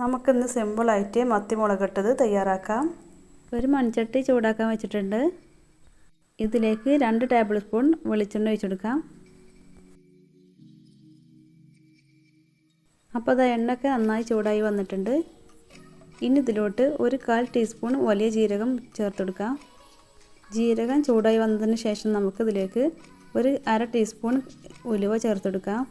നമുക്കിന്ന് സിമ്പിളായിട്ട് മത്തി മുളകിട്ടത് തയ്യാറാക്കാം. ഒരു മൺചട്ടി ചൂടാക്കാൻ വെച്ചിട്ടുണ്ട്. ഇതിലേക്ക് രണ്ട് ടേബിൾ സ്പൂൺ വെളിച്ചെണ്ണ ഒഴിച്ചെടുക്കാം. അപ്പോൾ അത് എണ്ണയൊക്കെ നന്നായി ചൂടായി വന്നിട്ടുണ്ട്. ഇനി ഇതിലോട്ട് ഒരു കാൽ ടീസ്പൂൺ വലിയ ജീരകം ചേർത്തെടുക്കാം. ജീരകം ചൂടായി വന്നതിന് ശേഷം നമുക്കിതിലേക്ക് ഒരു അര ടീസ്പൂൺ ഉലുവ ചേർത്തെടുക്കാം.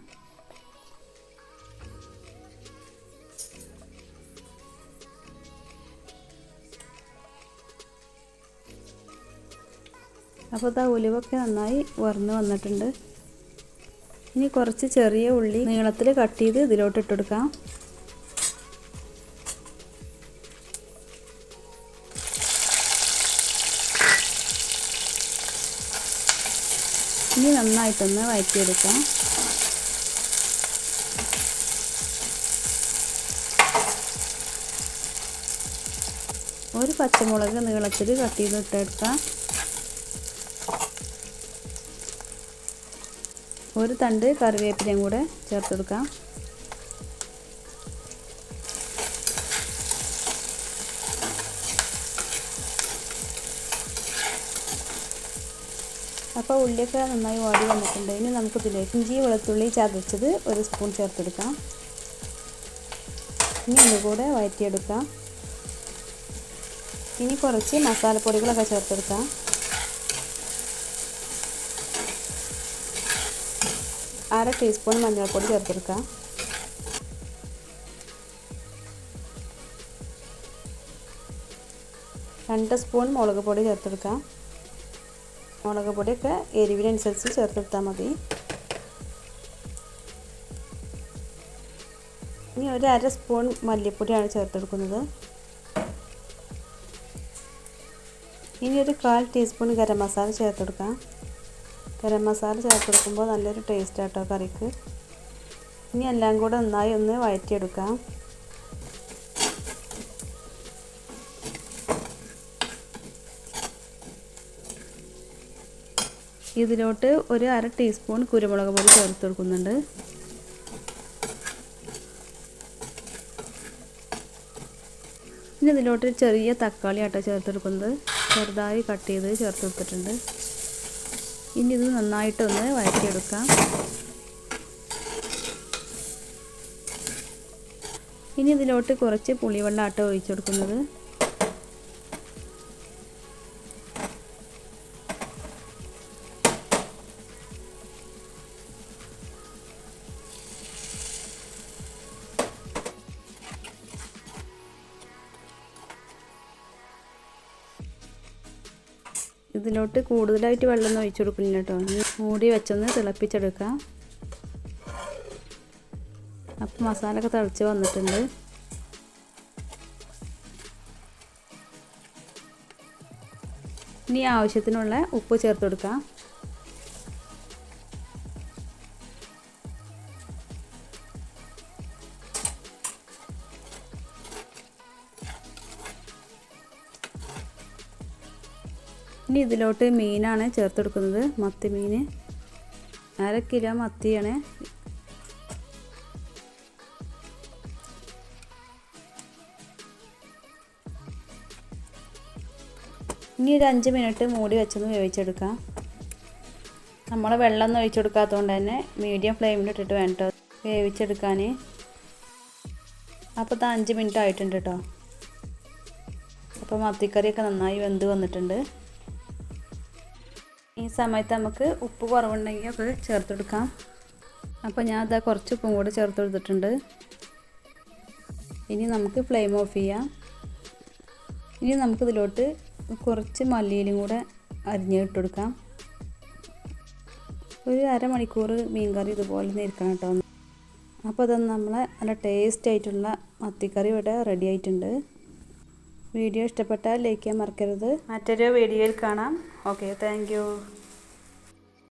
അപ്പോൾ ഇതാ ഉലുവൊക്കെ നന്നായി വറന്ന് വന്നിട്ടുണ്ട്. ഇനി കുറച്ച് ചെറിയ ഉള്ളി നീളത്തിൽ കട്ട് ചെയ്ത് ഇതിലോട്ട് ഇട്ടെടുക്കാം ഇനി നന്നായിട്ടൊന്ന് വഴറ്റിയെടുക്കാം ഒരു പച്ചമുളക് നീളത്തിൽ കട്ട് ചെയ്ത് ഇട്ടെടുക്കാം ഒരു തണ്ട് കറിവേപ്പിലയും കൂടെ ചേർത്ത് കൊടുക്കാം. അപ്പോൾ ഉള്ളിയൊക്കെ നന്നായി വാടി വന്നിട്ടുണ്ട്. ഇനി നമുക്ക് നമുക്കിതിലേക്ക് ഇഞ്ചി വെളുത്തുള്ളി ചതച്ചത് ഒരു സ്പൂൺ ചേർത്തെടുക്കാം. ഇനി ഒന്നുകൂടെ വഴറ്റിയെടുക്കാം ഇനി കുറച്ച് മസാലപ്പൊടികളൊക്കെ ചേർത്തെടുക്കാം. അര ടീസ്പൂൺ മഞ്ഞൾപ്പൊടി ചേർത്തെടുക്കാം രണ്ട് സ്പൂൺ മുളക് പൊടി ചേർത്തെടുക്കാം മുളക് പൊടിയൊക്കെ എരിവിനനുസരിച്ച് ചേർത്തെടുത്താൽ മതി. ഇനി ഒരു അര സ്പൂൺ മല്ലിപ്പൊടിയാണ് ചേർത്തെടുക്കുന്നത്. ഇനി ഒരു കാൽ ടീസ്പൂൺ ഗരം മസാല ചേർത്തെടുക്കാം. ഗരം മസാല ചേർത്ത് കൊടുക്കുമ്പോൾ നല്ലൊരു ടേസ്റ്റ് ആട്ടോ കറിക്ക്. ഇനി എല്ലാം കൂടെ നന്നായി ഒന്ന് വഴറ്റിയെടുക്കാം. ഇതിലോട്ട് ഒരു അര ടീസ്പൂൺ കുരുമുളക് പൊടി ചേർത്ത് കൊടുക്കുന്നുണ്ട്. ഇനി ഇതിലോട്ട് ചെറിയ തക്കാളി ആട്ടോ ചേർത്തെടുക്കുന്നത് ചെറുതായി കട്ട് ചെയ്ത് ചേർത്ത് കൊടുത്തിട്ടുണ്ട്. ഇനി ഇത് നന്നായിട്ടൊന്ന് വഴറ്റിയെടുക്കാം. ഇനി ഇതിലോട്ട് കുറച്ച് പുളിവെള്ളം ആട്ട ഇതിലോട്ട് കൂടുതലായിട്ട് വെള്ളം ഒഴിച്ചു കൊടുക്കില്ല കേട്ടോ. മൂടി വെച്ചൊന്ന് തിളപ്പിച്ചെടുക്കാം. അപ്പം മസാലയൊക്കെ തിളച്ച് വന്നിട്ടുണ്ട്. ഇനി ആവശ്യത്തിനുള്ള ഉപ്പ് ചേർത്ത് കൊടുക്കാം. ഇനി ഇതിലോട്ട് മീനാണ് ചേർത്ത് കൊടുക്കുന്നത്. മത്തി മീൻ. അര കിലോ മത്തിയാണ്. ഇനി ഒരു അഞ്ച് മിനിറ്റ് മൂടി വെച്ചൊന്ന് വേവിച്ചെടുക്കാം. നമ്മൾ വെള്ളം ഒഴിച്ചു കൊടുക്കാത്തതുകൊണ്ട് തന്നെ മീഡിയം ഫ്ലെയിമിൽ ഇട്ടിട്ട് വേണ്ട വേവിച്ചെടുക്കാൻ അപ്പോൾ അഞ്ച് മിനിറ്റ് ആയിട്ടുണ്ട് കേട്ടോ അപ്പോൾ മത്തിക്കറിയൊക്കെ നന്നായി വെന്ത് വന്നിട്ടുണ്ട്. ഈ സമയത്ത് നമുക്ക് ഉപ്പ് കുറവുണ്ടെങ്കിൽ ഒക്കെ ചേർത്തെടുക്കാം. അപ്പോൾ ഞാൻ അതാ കുറച്ച് ഉപ്പും കൂടെ ചേർത്ത് കൊടുത്തിട്ടുണ്ട് ഇനി നമുക്ക് ഫ്ലെയിം ഓഫ് ചെയ്യാം. ഇനി നമുക്കിതിലോട്ട് കുറച്ച് മല്ലിയിലും കൂടെ അരിഞ്ഞ് ഇട്ടുകൊടുക്കാം ഒരു അരമണിക്കൂർ മീൻ കറി ഇതുപോലെ നിൽക്കണം കേട്ടോ. അപ്പോൾ അത് നമ്മളെ നല്ല ടേസ്റ്റ് ആയിട്ടുള്ള മത്തിക്കറി ഇവിടെ റെഡി ആയിട്ടുണ്ട്. വീഡിയോ ഇഷ്ടപ്പെട്ടാൽ ലൈക്ക് ചെയ്യാൻ മറക്കരുത്. മറ്റൊരു വീഡിയോയിൽ കാണാം. Okay thank